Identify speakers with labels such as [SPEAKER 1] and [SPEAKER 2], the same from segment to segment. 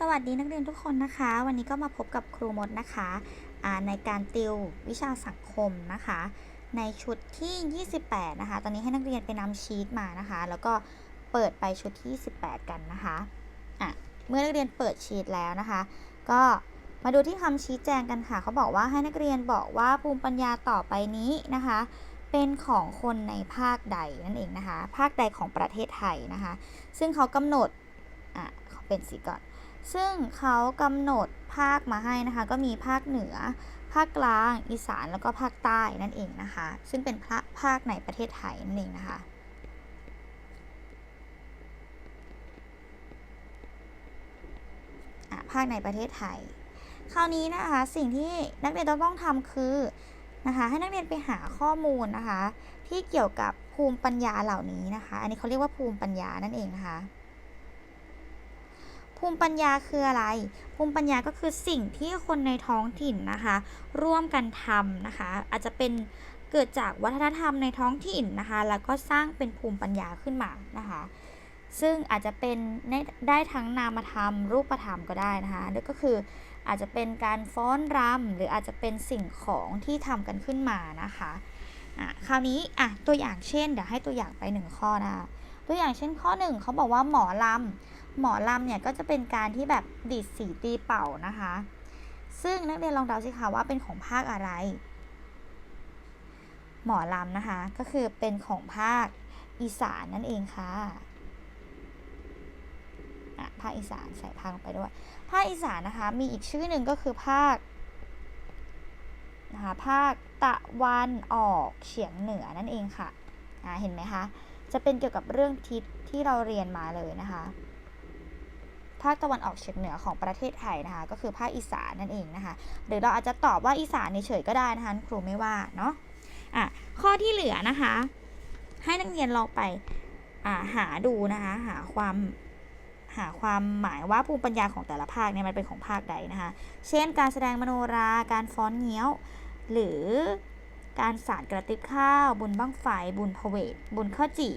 [SPEAKER 1] สวัสดีนักเรียนทุกคนนะคะ วันนี้ก็มาพบกับครูมดนะคะในการติววิชาสังคมนะคะ ในชุดที่ 28 นะคะ ตอนนี้ให้นักเรียนไปนำชีตมานะคะ แล้วก็เปิดไปชุดที่ 28 กันนะคะะเมื่อนักเรียนเปิดชีตแล้วนะคะ ก็มาดูที่คำชี้แจงกันค่ะเขาบอกว่าให้นักเรียนบอกว่าภูมิปัญญาต่อไปนี้นะคะ เป็นของคนในภาคใดนั่นเองนะคะ ภาคใดของประเทศไทยนะคะ ซึ่งเขากำหนดอะขอเป็นสีก่อน ซึ่งเขากำหนดภาคมาให้นะคะ ก็มีภาคเหนือ ภาคกลาง อีสานแล้วก็ภาคใต้นั่นเองนะคะ ซึ่งเป็นภาภาคในประเทศไทยนั่นเองนะคะอะภาคในประเทศไทย คราวนี้นะคะสิ่งที่นักเรียนต้องทำคือนะคะให้นักเรียนไปหาข้อมูลนะคะ ที่เกี่ยวกับภูมิปัญญาเหล่านี้นะคะ อันนี้เขาเรียกว่าภูมิปัญญานั่นเองนะคะ ภูมิปัญญาคืออะไร ภูมิปัญญาก็คือสิ่งที่คนในท้องถิ่นนะคะ ร่วมกันทำนะคะ อาจจะเป็นเกิดจากวัฒนธรรมในท้องถิ่นนะคะ แล้วก็สร้างเป็นภูมิปัญญาขึ้นมานะคะ ซึ่งอาจจะเป็นได้ได้ทั้งนามธรรม รูปธรรมก็ได้นะคะนั่นก็คืออาจจะเป็นการฟ้อนรำหรืออาจจะเป็นสิ่งของที่ทำกันขึ้นมานะคะอะคราวนี้อะตัวอย่างเช่น เดี๋ยวให้ตัวอย่างไปหนึ่งข้อนะคะตัวอย่างเช่นข้อหนึ่งเขาบอกว่าหมอลำ หมอลำเนี่ยก็จะเป็นการที่แบบดีดสีตีเป่านะคะ ซึ่งนักเรียนลองเดาสิคะว่าเป็นของภาคอะไร หมอลำนะคะก็คือเป็นของภาคอีสานนั่นเองค่ะอะภาคอีสานใส่ภาคลงไปด้วย ภาคอีสานนะคะมีอีกชื่อหนึ่งก็คือภาคนะคะภาคตะวันออกเฉียงเหนือนั่นเองค่ะอ่าเห็นไหมคะ จะเป็นเกี่ยวกับเรื่องทิศที่เราเรียนมาเลยนะคะ ภาคตะวันออกเฉียงเหนือของประเทศไทยนะคะ ก็คือภาคอีสานนั่นเองนะคะ หรือเราอาจจะตอบว่าอีสานเฉยก็ได้นะคะครูไม่ว่าเนาะอะข้อที่เหลือนะคะ ให้นักเรียนลองไปอ่าหาดูนะคะ หาความหาความหมายว่าภูมิปัญญาของแต่ละภาคเนี่ยมันเป็นของภาคใดนะคะ เช่น การแสดงมโนรา การฟ้อนเงี้ยว หรือการสาดกระติบข้าว บุญบั้งไฟ บุญพเวท บุญข้าวจี่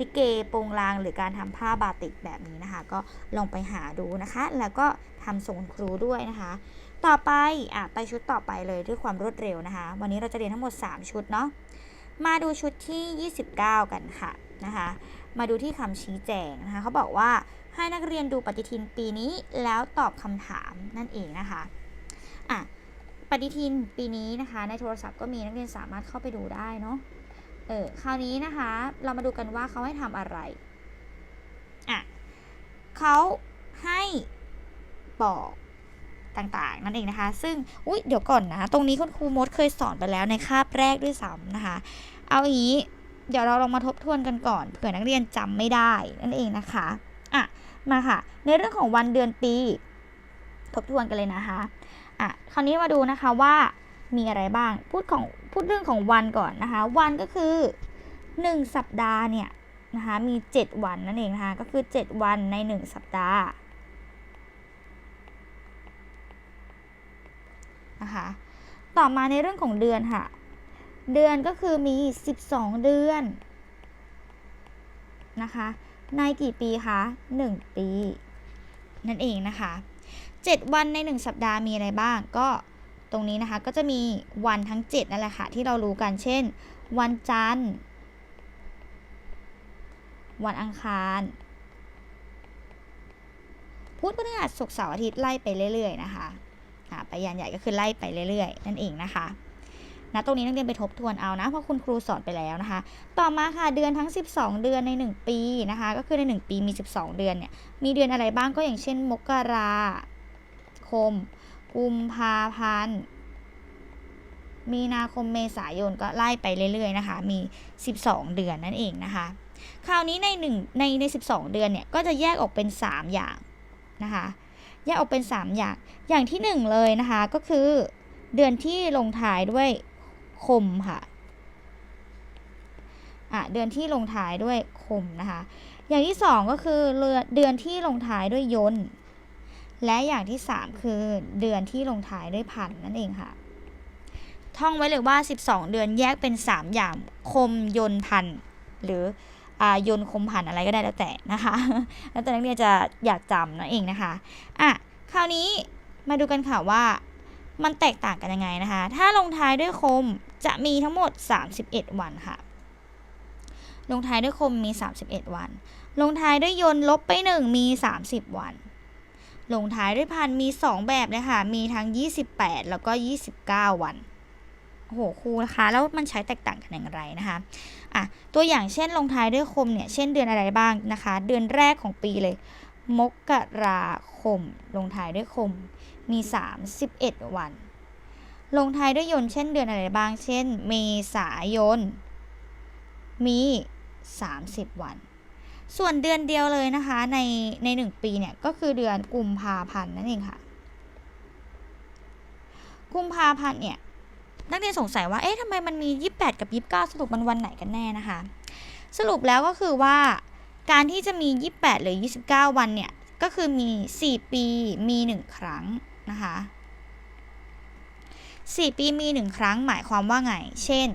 [SPEAKER 1] ลิเกโปงลางหรือการทำผ้าบาติกแบบนี้นะคะ ก็ลองไปหาดูนะคะ แล้วก็ทำส่งครูด้วยนะคะ ต่อไปอะไปชุดต่อไปเลยด้วยความรวดเร็วนะคะ วันนี้เราจะเรียนทั้งหมด 3 ชุดเนาะมาดูชุดที่ 29 กันค่ะนะคะ มาดูที่คำชี้แจงนะคะเขาบอกว่าให้นักเรียนดูปฏิทินปีนี้แล้วตอบคำถามนั่นเองนะคะอะปฏิทินปีนี้นะคะ ในโทรศัพท์ก็มีนักเรียนสามารถเข้าไปดูได้เนาะ เออคราวนี้นะคะ เรามาดูกันว่าเขาให้ทำอะไรอะเขาให้บอกต่างๆ นั่นเองนะคะ ซึ่งอุ๊ยเดี๋ยวก่อนนะ ตรงนี้คุณครูมดเคยสอนไปแล้วในคาบแรกด้วยซ้ำนะคะ เอาอย่างนี้ เดี๋ยวเราลองมาทบทวนกันก่อนเผื่อนักเรียนจำไม่ได้นั่นเองนะคะอะมาค่ะ ในเรื่องของวันเดือนปี ทบทวนกันเลยนะคะอะคราวนี้มาดูนะคะว่า มีอะไรบ้าง พูดของพูดเรื่องของวันก่อนนะคะ วันก็คือ 1 สัปดาห์เนี่ยนะคะมี 7 วันนั่นเองนะคะก็คือ 7 วันใน 1 สัปดาห์นะคะต่อมาในเรื่องของเดือนค่ะ เดือนก็คือมี 12 เดือนนะคะ ในกี่ปีคะ 1 ปี นั่นเองนะคะ 7 วันใน 1 สัปดาห์มีอะไรบ้างก็ ตรงนี้นะคะก็จะมีวันทั้ง 7 นั่นแหละค่ะ ที่เรารู้กันเช่น วันจันทร์ วันอังคาร พุธพฤหัสศุกร์เสาร์อาทิตย์ไล่ไปเรื่อยๆนะคะอ่าไปยันใหญ่ก็คือไล่ไปเรื่อยๆ นั่นเองนะคะนะตรงนี้นักเรียนไปทบทวนเอานะเพราะคุณครูสอนไปแล้วนะคะ ต่อมาค่ะเดือนทั้ง 12 เดือนใน 1 ปีนะคะ ก็คือใน 1 ปีมี 12 เดือนเนี่ยมีเดือนอะไรบ้างก็อย่างเช่น มกราคม กุมภาพันธ์มีนาคมเมษายนก็ไล่ไปเรื่อยๆนะคะ มี 12 เดือนนั่นเองนะคะ คราวนี้ใน1ในใน 12 เดือนเนี่ยก็จะแยกออกเป็น 3 อย่างนะคะแยกออกเป็น 3 อย่าง อย่างที่ 1 เลยนะคะก็คือเดือนที่ลงท้ายด้วยคมค่ะอะเดือนที่ลงท้ายด้วยคมนะคะ อย่างที่สองก็คือเรือเดือนที่ลงท้ายด้วยยนต์ และอย่างที่สามคือเดือนที่ลงท้ายด้วยพันนั่นเองค่ะ ท่องไว้เลยว่า 12 เดือนแยกเป็น 3 อย่างคมยนพันหรืออ่ายนคมผันอะไรก็ได้แล้วแต่นะคะ แล้วแต่นักเรียนจะอยากจำนั่นเองนะคะอะคราวนี้มาดูกันค่ะว่ามันแตกต่างกันยังไงนะคะ ถ้าลงท้ายด้วยคมจะมีทั้งหมด 31 วันค่ะ ลงท้ายด้วยคมมี 31 วัน ลงท้ายด้วยยนลบไป 1 มี 30 วัน ลงท้ายด้วยพันมี 2 แบบเลยค่ะ มีทั้ง 28 แล้วก็ 29 วันโอ้โหครูนะคะ แล้วมันใช้แตกต่างกันอย่างไรนะคะอะตัวอย่างเช่นลงท้ายด้วยคมเนี่ย เช่นเดือนอะไรบ้างนะคะ เดือนแรกของปีเลย มกราคม ลงท้ายด้วยคม มี 31 วัน ลงท้ายด้วยยนต์เช่นเดือนอะไรบ้าง เช่น เมษายน มี 30 วัน ส่วนเดือนเดียวเลยนะคะในในหนึ่งปีเนี่ยก็คือเดือนกุมภาพันธ์นั่นเองค่ะ กุมภาพันธ์เนี่ยนักเรียนสงสัยว่า เอ๊ะทำไมมันมี 28 กับ 29 สรุปมันวันไหนกันแน่นะคะ สรุปแล้วก็คือว่าการที่จะมี 28 หรือ 29 วันเนี่ย ก็คือมี 4 ปีมี 1 ครั้งนะคะ4 ปีมี 1 ครั้งหมายความว่าไง เช่น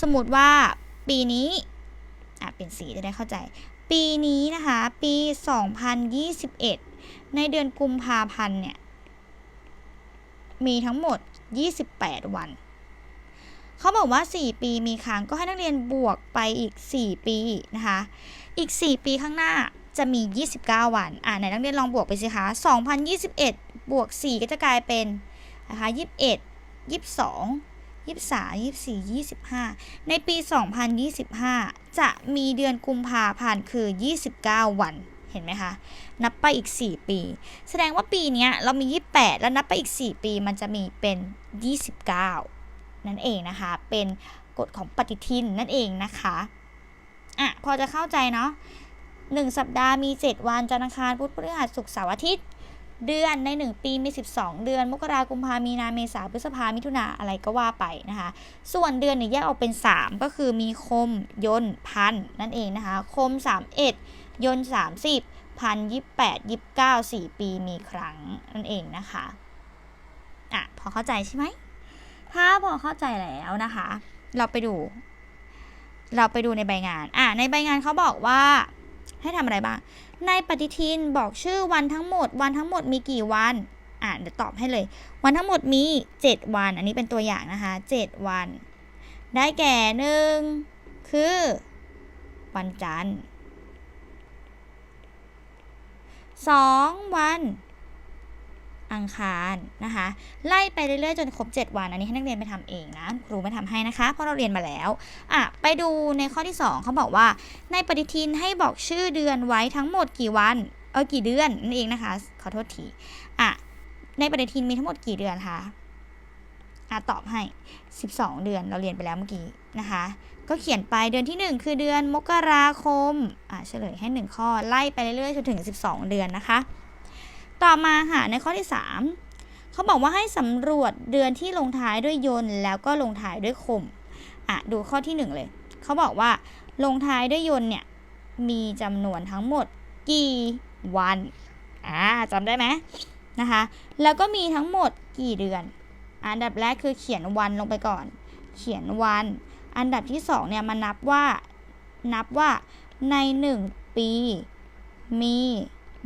[SPEAKER 1] สมมติว่าปีนี้อะเป็นสีจะได้เข้าใจ ปีนี้นะคะ ปี 2021 ในเดือนกุมภาพันธ์เนี่ย มีทั้งหมด 28 วัน เขาบอกว่า 4 ปีมีครั้งก็ให้นักเรียนบวกไปอีก 4 ปีนะคะ อีก 4 ปีข้างหน้าจะมี 29 วัน อ่าไหนนักเรียนลองบวกไปสิคะ 2021 บวก 4 ก็จะกลายเป็นนะคะ 21 22 23 24 25 ในปี 2025 จะมีเดือนกุมภาพันธ์คือ 29 วันเห็นไหมคะ นับไปอีก 4 ปี แสดงว่าปีนี้เรามี 28 แล้วนับไปอีก 4 ปีมันจะมีเป็น 29 นั่นเองนะคะ เป็นกฎของปฏิทินนั่นเองนะคะอะพอจะเข้าใจเนาะหนึ่งสัปดาห์มี 7 วันจันทร์อังคารพุธพฤหัสศุกร์เสาร์อาทิตย์ เดือนใน 1 ปีมี 12 เดือน มกราคมกุมภามีนาเมษาพฤษภามิถุนาอะไรก็ว่าไปนะคะ ส่วนเดือนเนี่ยแยกออกเป็น 3 ก็คือมีคมยนต์พันนั่นเองนะคะ คม 31 ยน 30 พัน28 29 4 ปีมีครั้งนั่นเองนะคะ อะ พอเข้าใจใช่ไหม ถ้าพอเข้าใจแล้วนะคะ เราไปดู เราไปดูในใบงาน อะ ในใบงานเขาบอกว่า ให้ทำอะไรบ้าง ในปฏิทินบอกชื่อวันทั้งหมด วันทั้งหมดมีกี่วัน อะเดี๋ยวตอบให้เลย วันทั้งหมดมี 7 วัน อันนี้เป็นตัวอย่างนะคะ 7 วัน ได้แก่หนึ่งคือ วันจันทร์สองวัน อังคารนะคะ ไล่ไปเรื่อยๆจนครบ 7 วัน อันนี้ให้นักเรียนไปทำเองนะครูไม่ทำให้นะคะ เพราะเราเรียนมาแล้วอะไปดูในข้อที่ 2 เขาบอกว่า ในปฏิทินให้บอกชื่อเดือนไว้ทั้งหมดกี่วันเออกี่เดือนนั่นเองนะคะ ขอโทษทีอะในปฏิทินมีทั้งหมดกี่เดือนคะอะตอบให้ 12 เดือนเราเรียนไปแล้วเมื่อกี้นะคะก็เขียนไปเดือนที่ 1 คือเดือนมกราคมอะเฉลยให้ 1 ข้อไล่ไปเรื่อยๆจนถึง 12 เดือนนะคะ ต่อมาค่ะในข้อที่ 3เขาบอกว่าให้สำรวจเดือนที่ลงท้ายด้วยยนต์ แล้วก็ลงท้ายด้วยคมอะดูข้อที่ 1 เลยเขาบอกว่าลงท้ายด้วยยนต์เนี่ยมีจำนวนทั้งหมดกี่วันอ่าจำได้ไหมนะคะ แล้วก็มีทั้งหมดกี่เดือน อันดับแรกคือเขียนวันลงไปก่อน เขียนวัน อันดับที่สองเนี่ยมานับว่านับว่าในหนึ่งปี มี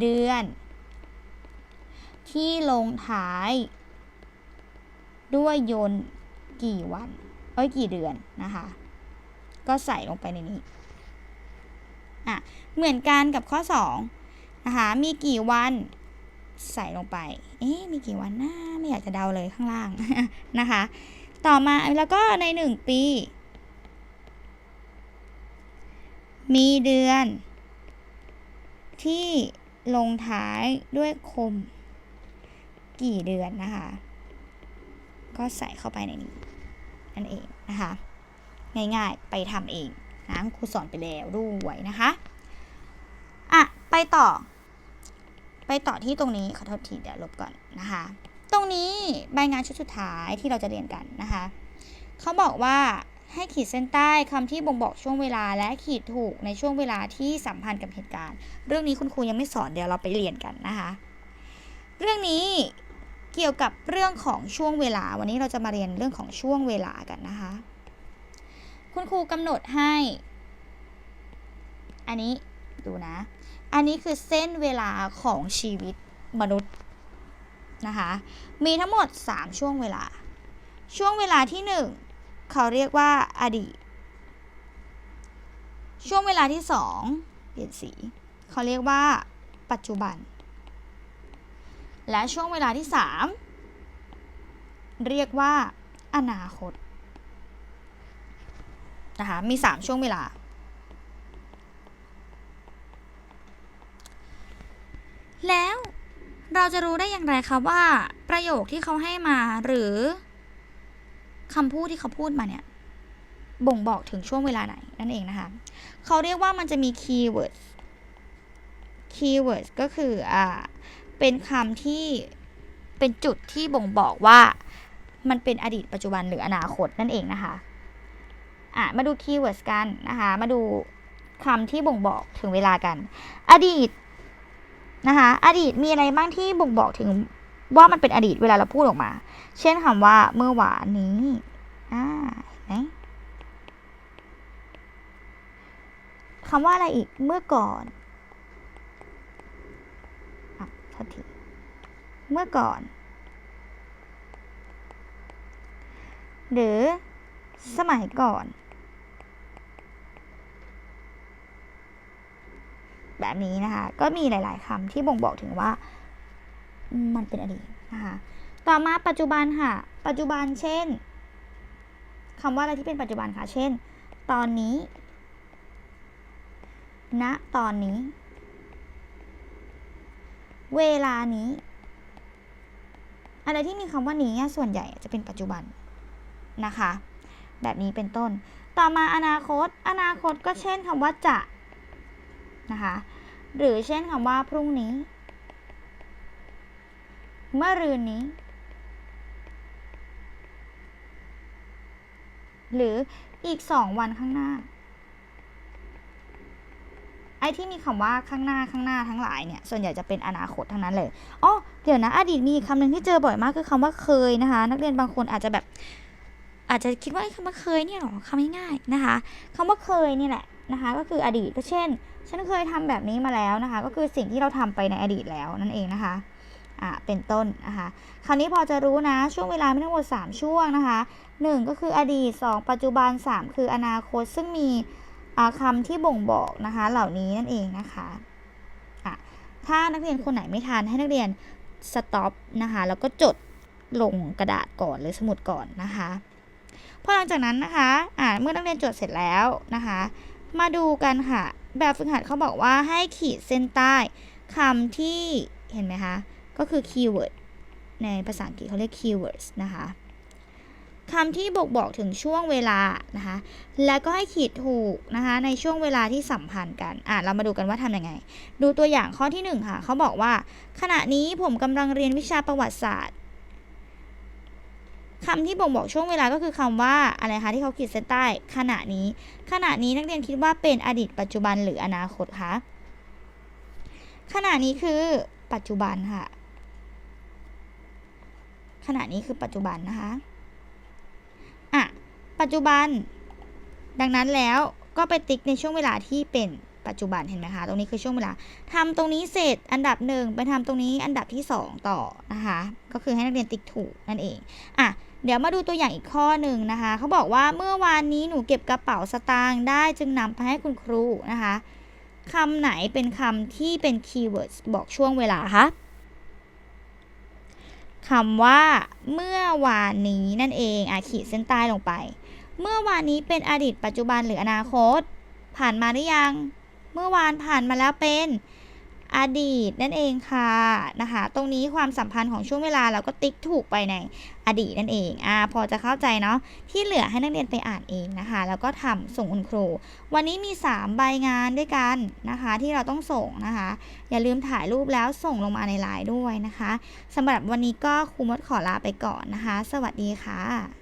[SPEAKER 1] เดือน ที่ลงท้าย ด้วยยนต์กี่วัน เอ้ยกี่เดือนนะคะ ก็ใส่ลงไปในนี้อะเหมือนกันกับข้อ2นะคะ มีกี่วันใส่ลงไป เอ๊ะ มีกี่วันนะ ไม่อยากจะเดาเลยข้างล่างนะคะ ต่อมาแล้วก็ใน 1 ปี มีเดือน ที่ลงท้ายด้วยคม กี่เดือนนะคะ ก็ใส่เข้าไปในนี้นั่นเองนะคะ ง่ายๆไปทำเองนะครูสอนไปแล้วด้วยนะคะอะไปต่อ ไปต่อที่ตรงนี้ขอโทษทีเดี๋ยวลบก่อนนะคะ ตรงนี้ใบงานชุดสุดท้ายที่เราจะเรียนกันนะคะเขาบอกว่าให้ขีดเส้นใต้คำที่บ่งบอกช่วงเวลา และขีดถูกในช่วงเวลาที่สัมพันธ์กับเหตุการณ์ เรื่องนี้คุณครูยังไม่สอนเดี๋ยวเราไปเรียนกันนะคะ เรื่องนี้เกี่ยวกับเรื่องของช่วงเวลา วันนี้เราจะมาเรียนเรื่องของช่วงเวลากันนะคะ คุณครูกำหนดให้ อันนี้ดูนะ อันนี้คือเส้นเวลาของชีวิตมนุษย์นะคะ มีทั้งหมด 3 ช่วงเวลา ช่วงเวลาที่ 1 เขาเรียกว่าอดีต ช่วงเวลาที่ 2 เปลี่ยนสี เขาเรียกว่าปัจจุบัน และช่วงเวลาที่ 3 เรียกว่า อนาคตนะคะมี 3 ช่วงเวลา แล้วเราจะรู้ได้อย่างไรคะว่า ประโยคที่เขาให้มาหรือคำพูดที่เขาพูดมาเนี่ยบ่งบอกถึงช่วงเวลาไหนนั่นเองนะคะ เขาเรียกว่ามันจะมี keywords keywords ก็คืออ่า เป็นคำที่เป็นจุดที่บ่งบอกว่ามันเป็นอดีตปัจจุบันหรืออนาคตนั่นเองนะคะ อะ มาดู keywords กันนะคะ มาดูคำที่บ่งบอกถึงเวลากัน อดีตนะคะ อดีตมีอะไรบ้างที่บ่งบอกถึงว่ามันเป็นอดีตเวลาเราพูดออกมา เช่นคำว่าเมื่อวานนี้อ่าเห็นไหมคำว่าอะไรอีกเมื่อก่อนอะโทษที เมื่อก่อน หรือสมัยก่อน แบบนี้นะคะ ก็มีหลาย ๆคำที่บ่งบอกถึงว่า มันเป็นอดีตนะคะ ต่อมาปัจจุบันค่ะ ปัจจุบันเช่นคำว่าอะไรที่เป็นปัจจุบันคะเช่น ตอนนี้ณตอนนี้ เวลานี้ อะไรที่มีคำว่านี้ส่วนใหญ่จะเป็นปัจจุบันนะคะ แบบนี้เป็นต้น ต่อมาอนาคต อนาคตก็เช่นคำว่าจะนะคะ หรือเช่นคำว่าพรุ่งนี้ เมื่อรืนนี้ หรืออีกสองวันข้างหน้า ไอ้ที่มีคำว่าข้างหน้าข้างหน้าทั้งหลายเนี่ยส่วนใหญ่จะเป็นอนาคตทั้งนั้นเลยอ๋อเดี๋ยวนะอดีตมีคำหนึ่งที่เจอบ่อยมากคือคำว่าเคยนะคะ นักเรียนบางคนอาจจะแบบ อาจจะคิดว่าคำว่าเคยเนี่ยหรอคำง่ายๆนะคะคำว่าเคยนี่แหละนะคะ ก็คืออดีตก็เช่น ฉันเคยทำแบบนี้มาแล้วนะคะ ก็คือสิ่งที่เราทำไปในอดีตแล้วนั่นเองนะคะอ่าเป็นต้นนะคะคราวนี้พอจะรู้นะช่วงเวลาไมีทั้งหมด 3 ช่วงนะคะ 1 ก็คืออดีต 2 ปัจจุบัน 3 คืออนาคตซึ่งมี คำที่บ่งบอกนะคะเหล่านี้นั่นเองนะคะะถ้านักเรียนคนไหนไม่ทันให้นักเรียนสต็อปนะคะแล้วก็จดลงกระดาษก่อนหรือสมุดก่อนนะคะพอหลังจากนั้นนะคะะเมื่อนักเรียนจดเสร็จแล้วนะคะ มาดูกันค่ะ แบบฝึกหัดเขาบอกว่าให้ขีดเส้นใต้คำที่เห็นไหมคะ ก็คือ keyword ในภาษาอังกฤษเขาเรียก keywords นะคะ คำที่บอกบอกถึงช่วงเวลานะคะ แล้วก็ให้ขีดถูกนะคะในช่วงเวลาที่สัมพันธ์กัน อะเรามาดูกันว่าทำยังไง ดูตัวอย่างข้อที่ 1 ค่ะ เขาบอกว่า ขณะนี้ผมกำลังเรียนวิชาประวัติศาสตร์คำที่บ่งบอกช่วงเวลาก็คือคำว่าอะไรคะที่เขาขีดเส้นใต้ ขณะนี้ ขณะนี้นักเรียนคิดว่าเป็นอดีตปัจจุบันหรืออนาคตคะขณะนี้คือปัจจุบันค่ะ ขณะนี้คือปัจจุบันนะคะ อะ ปัจจุบัน ดังนั้นแล้วก็ไปติ๊กในช่วงเวลาที่เป็นปัจจุบันเห็นไหมคะ ตรงนี้คือช่วงเวลาทำตรงนี้เสร็จอันดับหนึ่งไปทำตรงนี้อันดับที่ 2 ต่อนะคะ ก็คือให้นักเรียนติ๊กถูกนั่นเองอะเดี๋ยวมาดูตัวอย่างอีกข้อหนึ่งนะคะ เขาบอกว่าเมื่อวานนี้หนูเก็บกระเป๋าสตางค์ได้จึงนำไปให้คุณครูนะคะคำไหนเป็นคำที่เป็นคีย์เวิร์ดบอกช่วงเวลาคะ คำว่า เมื่อวานนี้นั่นเองอะขีดเส้นใต้ลงไป เมื่อวานนี้เป็นอดีตปัจจุบันหรืออนาคต ผ่านมาหรือยัง เมื่อวานผ่านมาแล้วเป็น อดีตนั่นเองค่ะนะคะ ตรงนี้ความสัมพันธ์ของช่วงเวลาเราก็ติ๊กถูกไปในอดีตนั่นเองอ่าพอจะเข้าใจเนาะที่เหลือให้นักเรียนไปอ่านเองนะคะ แล้วก็ทำส่งคุณครู วันนี้มี 3 ใบงานด้วยกันนะคะ ที่เราต้องส่งนะคะ อย่าลืมถ่ายรูปแล้วส่งลงมาในไลน์ด้วยนะคะสำหรับวันนี้ก็ครูมดขอลาไปก่อนนะคะ สวัสดีค่ะ